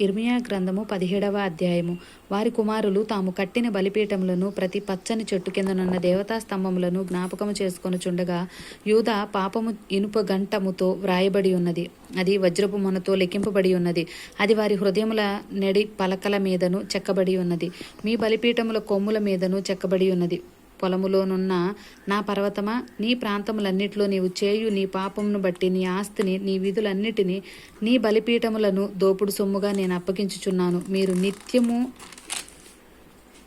ఇర్మియా గ్రంథము పదిహేడవ అధ్యాయము. వారి కుమారులు తాము కట్టిన బలిపీఠములను ప్రతి పచ్చని చెట్టు కిందనున్న దేవతా స్తంభములను జ్ఞాపకము చేసుకొనుచుండగా యూద పాపము ఇనుప గంటముతో వ్రాయబడి ఉన్నది. అది వజ్రపు మొనతో లెక్కింపబడి ఉన్నది. అది వారి హృదయముల నెడి పలకల మీదను చెక్కబడి ఉన్నది. మీ బలిపీఠముల కొమ్ముల మీదను చెక్కబడి ఉన్నది. పొలములోనున్న నా పర్వతమా నీ ప్రాంతములన్నిటిలో నీవు చేయు నీ పాపమును బట్టి నీ ఆస్తిని నీ విధులన్నిటినీ నీ బలిపీఠములను దోపుడు సొమ్ముగా నేను అప్పగించుచున్నాను. మీరు నిత్యము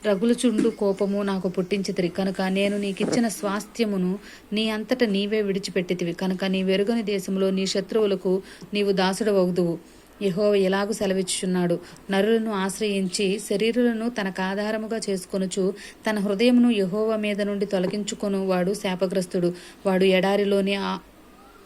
రగులుచుండు కోపము నాకు పుట్టించితిరి. కనుక నేను నీకిచ్చిన స్వాస్థ్యమును నీ అంతట నీవే విడిచిపెట్టితివి. కనుక నీ వెరుగని దేశంలో నీ శత్రువులకు నీవు దాసుడవగుదువు యహోవ ఇలాగు సెలవిచ్చుచున్నాడు? నరులను ఆశ్రయించి శరీరులను తనకు ఆధారముగా చేసుకొనుచు తన హృదయమును యహోవ మీద నుండి తొలగించుకొను వాడు శాపగ్రస్తుడు. వాడు ఎడారిలోని ఆ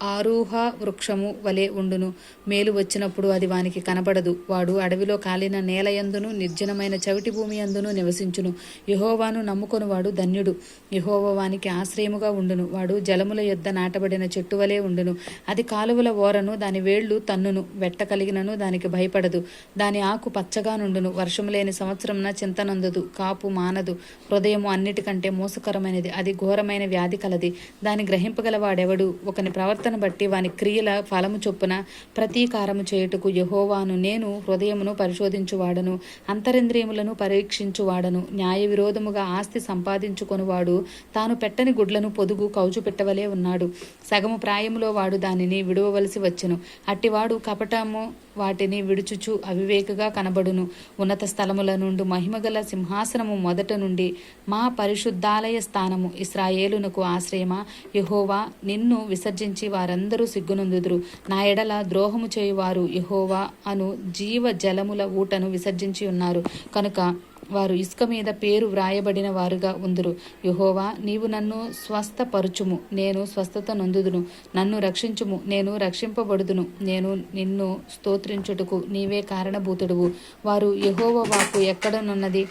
ఆరూహ వృక్షము వలె ఉండును. మేలు వచ్చినప్పుడు అది వానికి కనబడదు. వాడు అడవిలో కాలిన నేల యందును నిర్జనమైన చవిటి భూమి యందును నివసించును. యహోవాను నమ్ముకొని వాడు ధన్యుడు. యహోవ వానికి ఆశ్రయముగా ఉండును. వాడు జలముల యొద్ద నాటబడిన చెట్టు వలె ఉండును. అది కాలువల ఓరను దాని వేళ్ళు తన్నును. వెట్ట కలిగినను దానికి భయపడదు. దాని ఆకు పచ్చగా నుండును. వర్షము లేని సంవత్సరంన చింతనందదు కాపు మానదు. హృదయము అన్నిటికంటే మోసకరమైనది. అది ఘోరమైన వ్యాధి కలది. దాని గ్రహింపగలవాడెవడు? ఒకని ప్రవర్తన బట్టి వాని క్రియల ఫలము చొప్పున ప్రతీకారము చేయుటకు యహోవాను నేను హృదయమును పరిశోధించువాడను అంతరింద్రియములను పరీక్షించువాడను న్యాయ విరోధముగా ఆస్తి సంపాదించుకొనువాడు తాను పెట్టని గుడ్లను పొదుగు కౌచు పెట్టవలే ఉన్నాడు. సగము ప్రాయములో వాడు దానిని విడువవలసి వచ్చెను. అట్టివాడు కపటము వాటిని విడుచుచు అవివేకగా కనబడును. ఉన్నత స్థలముల నుండి మహిమగల సింహాసనము మొదట నుండి మా పరిశుద్ధాలయ స్థానము. ఇస్రాయేలునకు ఆశ్రయమా? యహోవా నిన్ను విసర్జించి వారందరూ సిగ్గునందుదురు. నా ఎడల ద్రోహము చేయువారు యహోవా అను జీవ జలముల ఊటను విసర్జించి ఉన్నారు. కనుక వారు ఇసుక మీద పేరు వ్రాయబడిన వారుగా ఉందురు. యహోవా నీవు నన్ను స్వస్థపరుచుము. నేను స్వస్థత నొందుదును. నన్ను రక్షించుము. నేను రక్షింపబడుదును. నేను నిన్ను స్తోత్రించుటకు నీవే కారణభూతుడువు. వారు యహోవ వాకు ఎక్కడనున్నది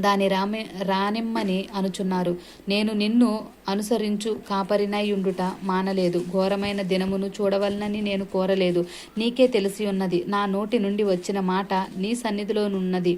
దాని రామె రానిమ్మని అనుచున్నారు. నేను నిన్ను అనుసరించు కాపరినయుండుట మానలేదు. ఘోరమైన దినమును చూడవలనని నేను కోరలేదు. నీకే తెలిసి ఉన్నది. నా నోటి నుండి వచ్చిన మాట నీ సన్నిధిలోనున్నది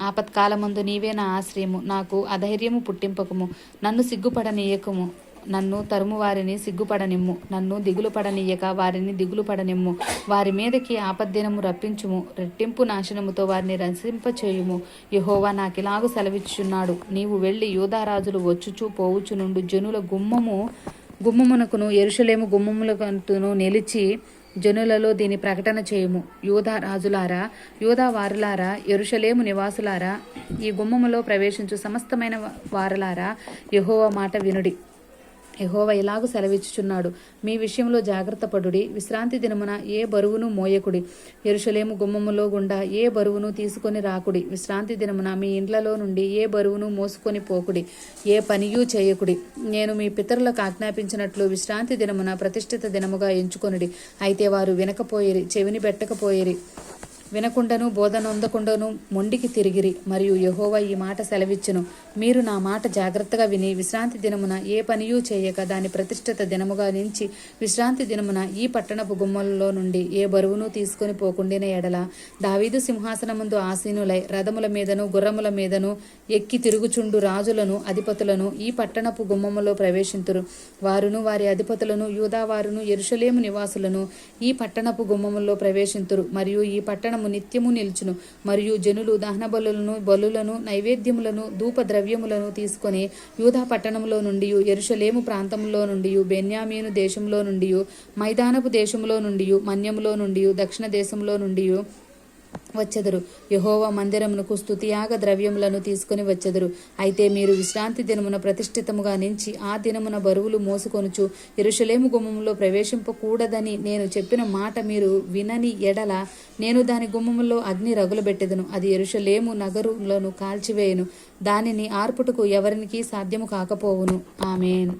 ఆపత్కాలమందు నీవే నా ఆశ్రయము. నాకు అధైర్యము పుట్టింపకము. నన్ను సిగ్గుపడనీయకము. నన్ను తరుము వారిని సిగ్గుపడనిమ్ము. నన్ను దిగులు పడనీయక వారిని దిగులు పడనిమ్ము వారి మీదకి ఆపద్దినము రప్పించుము. రెట్టింపు నాశనముతో వారిని రసింపచేయుము. యహోవా నాకిలాగు సెలవిచ్చున్నాడు నీవు వెళ్ళి యూదారాజులు వచ్చుచూ పోవుచు నుండి జనుల గుమ్మము గుమ్మమునకును ఎరుషలేము గుమ్మములకంటును నిలిచి జనులలో దీని ప్రకటన చేయుము. యూదా రాజులారా యూదా వారులారా ఎరుషలేము నివాసులారా ఈ గుమ్మములో ప్రవేశించు సమస్తమైన వారలారా యహోవ మాట వినుడి. యహోవ ఇలాగు సెలవిచ్చుచున్నాడు. మీ విషయంలో జాగ్రత్త పడుడి. విశ్రాంతి దినమున ఏ బరువును మోయకుడి. ఎరుషలేము గుమ్మములో గుండా ఏ బరువును తీసుకొని రాకుడి. విశ్రాంతి దినమున మీ ఇండ్లలో నుండి ఏ బరువును మోసుకొని పోకుడి. ఏ పనియూ చేయకుడి. నేను మీ పితరులకు ఆజ్ఞాపించినట్లు విశ్రాంతి దినమున ప్రతిష్ఠిత దినముగా ఎంచుకొనుడి. అయితే వారు వినకపోయేరి చెవిని పెట్టకపోయేరి. వినకుండను బోధనొందకుండను మొండికి తిరిగిరి. మరియు యహోవా ఈ మాట సెలవిచ్చును. మీరు నా మాట జాగ్రత్తగా విని విశ్రాంతి దినమున ఏ పనియూ చేయక దాని ప్రతిష్ఠిత దినముగా నించి విశ్రాంతి దినమున ఈ పట్టణపు గుమ్మలలో నుండి ఏ బరువును తీసుకొని పోకుండిన ఎడల. దావీదు సింహాసనముందు ఆసీనులై రథముల మీదను గుర్రముల మీదను ఎక్కి తిరుగుచుండు రాజులను అధిపతులను ఈ పట్టణపు గుమ్మములో ప్రవేశింతురు. వారును వారి అధిపతులను యూదావారును ఎరుషలేము నివాసులను ఈ పట్టణపు గుమ్మములో ప్రవేశింతురు. మరియు ఈ పట్టణము నిత్యము నిల్చును. మరియు జనులు దహన బలులను బలులను నైవేద్యములను ధూప ద్రవ్యములను తీసుకొని యూధా పట్టణంలో నుండి ఎరుషలేము ప్రాంతంలో నుండి బెన్యామీను దేశంలో నుండి మైదానపు దేశంలో నుండి మన్యములో నుండి దక్షిణ దేశంలో నుండి వచ్చెదరు. యహోవ మందిరమునకు స్థుతియాగ ద్రవ్యములను తీసుకొని వచ్చెదరు. అయితే మీరు విశ్రాంతి దినమున ప్రతిష్ఠితముగా నించి ఆ దినమున బరువులు మోసుకొనుచు ఎరుషలేము గుమ్మములో ప్రవేశింపకూడదని నేను చెప్పిన మాట మీరు వినని ఎడల నేను దాని గుమ్మములో అగ్ని రగులబెట్టెదను. అది ఎరుషలేము నగరులను కాల్చివేయును. దానిని ఆర్పుటకు ఎవరికి సాధ్యము కాకపోవును. ఆమెన్.